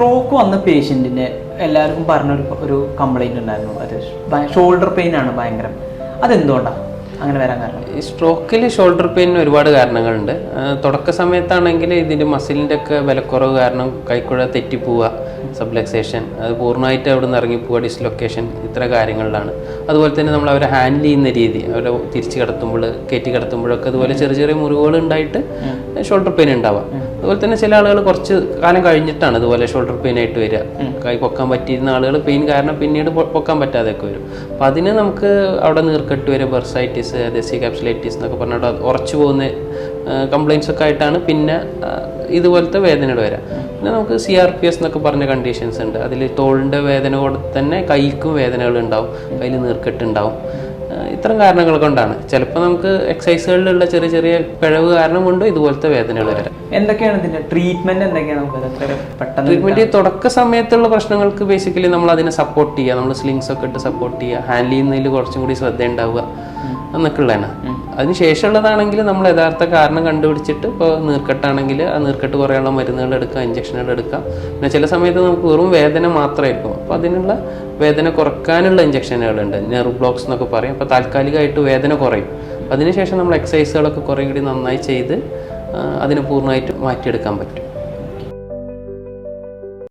Stroke വന്ന പേഷ്യന്റിന് എല്ലാവർക്കും പറഞ്ഞൊരു ഒരു കംപ്ലൈന്റ് ഉണ്ടായിരുന്നു. അത് ഷോൾഡർ പെയിൻ ആണ് ഭയങ്കരം. അതെന്തുകൊണ്ടാണ് അങ്ങനെ വരാൻ കാരണം? ഈ സ്ട്രോക്കിൽ ഷോൾഡർ പെയിന് ഒരുപാട് കാരണങ്ങളുണ്ട്. തുടക്ക സമയത്താണെങ്കിൽ ഇതിന്റെ മസിലിന്റെ ഒക്കെ വിലക്കുറവ് കാരണം കൈക്കുഴ തെറ്റിപ്പോവുക സബ്ലക്സേഷൻ അത് പൂർണമായിട്ട് അവിടെ നിന്ന് ഇറങ്ങിപ്പോവുക ഡിസ്ലൊക്കേഷൻ ഇത്ര കാര്യങ്ങളിലാണ്. അതുപോലെ തന്നെ നമ്മൾ അവരെ ഹാൻഡിൽ ചെയ്യുന്ന രീതി അവരെ തിരിച്ച് കിടത്തുമ്പോൾ കയറ്റി കിടത്തുമ്പോഴൊക്കെ അതുപോലെ ചെറിയ ചെറിയ മുറിവുകൾ ഉണ്ടായിട്ട് ഷോൾഡർ പെയിൻ ഉണ്ടാവാം. അതുപോലെ തന്നെ ചില ആളുകൾ കുറച്ച് കാലം കഴിഞ്ഞിട്ടാണ് ഇതുപോലെ ഷോൾഡർ പെയിൻ ആയിട്ട് വരിക കൈ പൊക്കാൻ പറ്റിയിരുന്ന ആളുകൾ പെയിൻ കാരണം പിന്നീട് പൊക്കാൻ പറ്റാതെയൊക്കെ വരും. അപ്പം അതിന് നമുക്ക് അവിടെ നീർക്കെട്ട് വരെ ബെർസൈറ്റിസ് ദസി കാപ്സുലൈറ്റിസ് എന്നൊക്കെ പറഞ്ഞിട്ട് ഉറച്ചു പോകുന്ന കംപ്ലയിൻസ് ഒക്കെ ആയിട്ടാണ്. പിന്നെ ഇതുപോലത്തെ വേദനകൾ വരാം. പിന്നെ നമുക്ക് സി ആർ പി എസ് എന്നൊക്കെ പറഞ്ഞ കണ്ടീഷൻസ് ഉണ്ട്. അതിൽ തോളിന്റെ വേദന കൂടെ തന്നെ കൈക്കും വേദനകൾ ഉണ്ടാവും കയ്യിൽ നീർക്കെട്ട് ഉണ്ടാവും. ആ, ഇത്തരം കാരണങ്ങൾ കൊണ്ടാണ്. ചിലപ്പോൾ നമുക്ക് എക്സസൈസുകളിലുള്ള ചെറിയ ചെറിയ പിഴവ് കാരണം കൊണ്ട് ഇതുപോലത്തെ വേദനകൾ വരാം. എന്തൊക്കെയാണ് ഇതിന്റെ ട്രീറ്റ്മെന്റ് എന്തൊക്കെയാണ് നമുക്ക് ട്രീറ്റ്മെന്റ് തുടക്ക സമയത്തുള്ള പ്രശ്നങ്ങൾക്ക് ബേസിക്കലി നമ്മൾ അതിനെ സപ്പോർട്ട് ചെയ്യുക. നമ്മൾ സ്ലിങ്സ് ഒക്കെ ഇട്ട് സപ്പോർട്ട് ചെയ്യുക. ഹാൻഡിൽ ചെയ്യുന്നതിൽ കുറച്ചും കൂടി ശ്രദ്ധ ഉണ്ടാവുക. എന്നൊക്കെ ഉള്ളതാണ്. അതിന് ശേഷമുള്ളതാണെങ്കിൽ നമ്മൾ യഥാർത്ഥ കാരണം കണ്ടുപിടിച്ചിട്ട് ഇപ്പോൾ നീർക്കെട്ടാണെങ്കിൽ ആ നീർക്കെട്ട് കുറേയുള്ള മരുന്നുകൾ എടുക്കുക ഇഞ്ചക്ഷനുകൾ എടുക്കുക. പിന്നെ ചില സമയത്ത് നമുക്ക് വെറും വേദന മാത്രമായിരിക്കും അപ്പോൾ അതിനുള്ള വേദന കുറക്കാനുള്ള ഇഞ്ചക്ഷനുകളുണ്ട് നെർവ് ബ്ലോക്സ് എന്നൊക്കെ പറയും. അപ്പോൾ താൽക്കാലികമായിട്ട് വേദന കുറയും. അതിനുശേഷം നമ്മൾ എക്സസൈസുകളൊക്കെ കുറേ കൂടി നന്നായി ചെയ്ത് അതിനെ പൂർണമായിട്ട് മാറ്റിയെടുക്കാൻ പറ്റും.